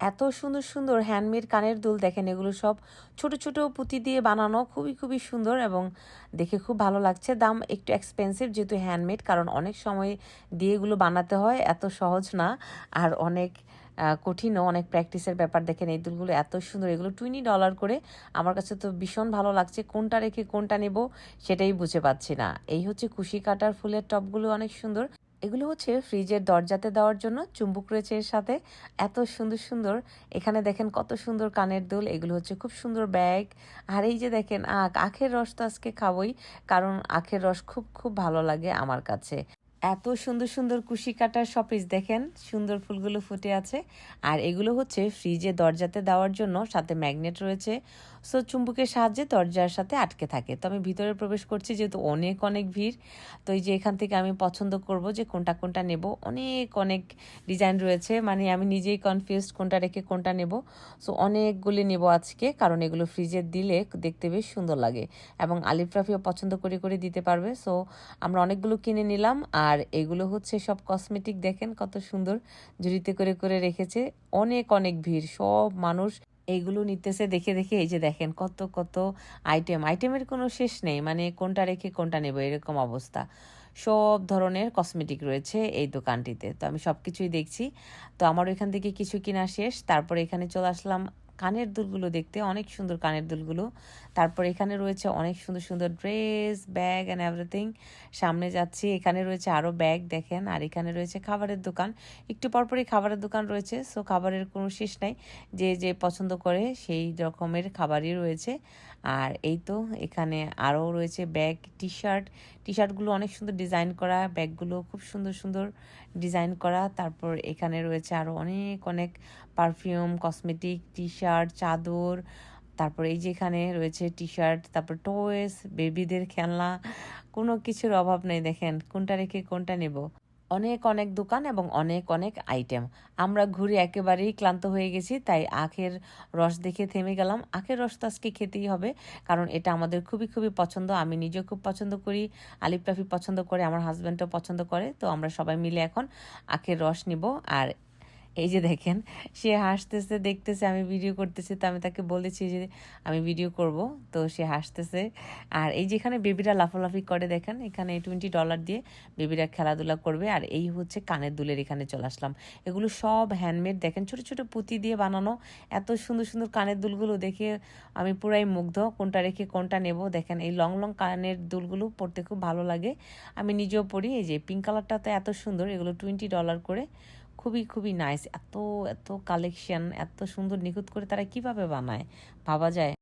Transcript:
এত সুন্দর সুন্দর হ্যান্ডমেড কানের দুল দেখেন, এগুলো সব ছোট ছোট পুঁতি দিয়ে বানানো, খুবই খুবই সুন্দর এবং দেখে খুব ভালো লাগছে। দাম একটু এক্সপেন্সিভ যেহেতু হ্যান্ডমেড কারণ অনেক সময় দিয়ে এগুলো বানাতে হয়, এত সহজ না। আর অনেক কঠিনও, অনেক প্র্যাকটিসের ব্যাপার দেখেন, এই দুলগুলো এত সুন্দর। এগুলো টুইনি ডলার করে আমার কাছে তো ভীষণ ভালো লাগছে, কোনটা রেখে কোনটা নেব সেটাই বুঝে পাচ্ছি না। এই হচ্ছে খুশি কাটার ফুলের টপগুলো অনেক সুন্দর। এগুলো হচ্ছে ফ্রিজের দরজাতে দেওয়ার জন্য, চুম্বুক রয়েছে এর সাথে। এত সুন্দর সুন্দর। এখানে দেখেন কত সুন্দর কানের দুল, এগুলো হচ্ছে খুব সুন্দর ব্যাগ। আর এই যে দেখেন, আখ, আখের রস তো আজকে খাবই, কারণ আখের রস খুব খুব ভালো লাগে আমার কাছে। এত সুন্দর সুন্দর কুশি কাটার শপিস দেখেন, সুন্দর ফুলগুলো ফুটে আছে। আর এগুলো হচ্ছে ফ্রিজে দরজাতে দেওয়ার জন্য, সাথে ম্যাগনেট রয়েছে। সো চুম্বুকের সাহায্যে দরজার সাথে আটকে থাকে। তো আমি ভিতরে প্রবেশ করছি, যেহেতু অনেক অনেক ভিড়। তো এই যে এখান থেকে আমি পছন্দ করব যে কোনটা কোনটা নেব। অনেক অনেক ডিজাইন রয়েছে। মানে আমি নিজেই কনফিউজড কোনটা রেখে কোনটা নেব। সো অনেকগুলি নেব আজকে, কারণ এগুলো ফ্রিজে দিলে দেখতে বেশ সুন্দর লাগে। এবং আলিফ রাফিও পছন্দ করে করে দিতে পারবে। সো আমরা অনেকগুলো কিনে নিলাম। আর এগুলো হচ্ছে সব কসমেটিক দেখেন কত সুন্দর ঝুড়িতে করে করে রেখেছে। অনেক অনেক ভিড়। সব মানুষ এইগুলো নিতেছে দেখে দেখে এই যে দেখেন কত কত আইটেম আইটেমের কোনো শেষ নেই মানে কোনটা রেখে কোনটা নেব এরকম অবস্থা। সব ধরনের কসমেটিক রয়েছে এই দোকানটিতে। তো আমি সব কিছুই দেখছি। তো আমার এখান থেকে কিছু কিনা শেষ। তারপর এখানে চলে আসলাম কানের দুলগুলো দেখতে অনেক সুন্দর কানের দুলগুলো। তারপর এখানে রয়েছে অনেক সুন্দর সুন্দর ড্রেস, ব্যাগ অ্যান্ড এভরিথিং সামনে যাচ্ছি, এখানে রয়েছে আরও ব্যাগ দেখেন। আর এখানে রয়েছে খাবারের দোকান। একটু পরপরই খাবারের দোকান রয়েছে সো খাবারের কোনো শেষ নাই। যে যে পছন্দ করে সেই রকমের খাবারই রয়েছে। আর এই তো এখানে আরও রয়েছে ব্যাগ টি শার্ট টি শার্টগুলো অনেক সুন্দর ডিজাইন করা, ব্যাগগুলো খুব সুন্দর সুন্দর ডিজাইন করা। তারপর এখানে রয়েছে আরও অনেক অনেক পারফিউম, কসমেটিক টি শার্ট চাদর, তারপর এই যে এখানে রয়েছে টি শার্ট তারপর টয়েস বেবিদের খেলনা, কোনো কিছুর অভাব নেই, দেখেন কোনটা রেখে কোনটা নেব। অনেক অনেক দোকান এবং অনেক অনেক আইটেম আমরা ঘুরে একেবারেই ক্লান্ত হয়ে গেছি, তাই আখের রস দেখে থেমে গেলাম। আখের রস তো আজকে খেতেই হবে, কারণ এটা আমাদের খুবই খুবই পছন্দ। আমি নিজেও খুব পছন্দ করি, আলিফ রাফি পছন্দ করে, আমার হাজব্যান্ডও পছন্দ করে, তো আমরা সবাই মিলে এখন আখের রস নিব। আর এই যে দেখেন, সে হাসতেছে, দেখতেছে, আমি ভিডিও করতেছি, তো আমি তাকে বলেছি যে, আমি ভিডিও করব। তো সে হাসতেছে। আর এই যেখানে বেবিরা লাফালাফি করে, দেখেন, এখানে টোয়েন্টি ডলার দিয়ে বেবিরা খেলাধুলা করবে। আর এই হচ্ছে কানের দুলের এখানে চলে আসলাম। এগুলো সব হ্যান্ডমেড দেখেন, ছোট ছোট পুঁতি দিয়ে বানানো। এত সুন্দর সুন্দর কানের দুলগুলো দেখে আমি পুরাই মুগ্ধ, কোনটা রেখে কোনটা নেব। দেখেন, এই লং লং কানের দুলগুলো পরতে খুব ভালো লাগে। আমি নিজেও পরি এই যে পিঙ্ক কালারটা তো এত সুন্দর, এগুলো টোয়েন্টি ডলার করে খুবই খুবই নাইস এত এত কালেকশন এত সুন্দর নিখুঁত করে তারা কীভাবে বানায়? ভাবা যায়।